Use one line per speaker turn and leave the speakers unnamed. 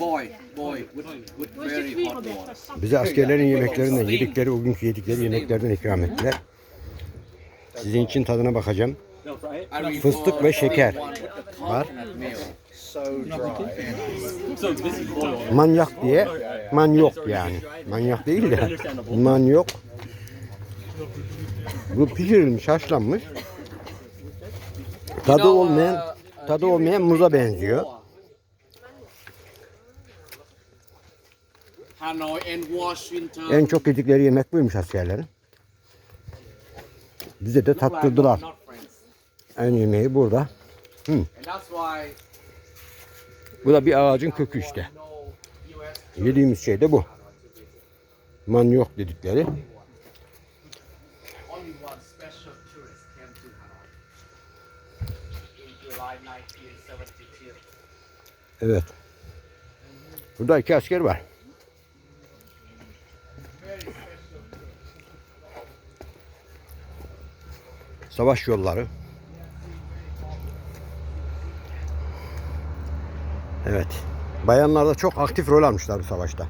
Boy, boy, with, with very hot water.
Bize askerlerin yemeklerinden, yedikleri, o günkü yedikleri yemeklerden ikram ettiler. Sizin için tadına bakacağım. Fıstık ve şeker var. Manyak diye, manyok yani. Manyak değil de, manyok. Bu pişirilmiş, haşlanmış. Tadı olmayan, tadı olmayan muza benziyor. En çok yedikleri yemek buymuş askerlerin. Bize de tattırdılar. En yemeği burada.
Why
Bu da bir ağacın kökü işte. Yediğimiz şey de bu. Manyok dedikleri.
only one special tourist came to Hanoi in July 1972.
Evet. Burada iki asker var. Savaş yolları. Evet. Bayanlar da çok aktif rol almışlar bu savaşta.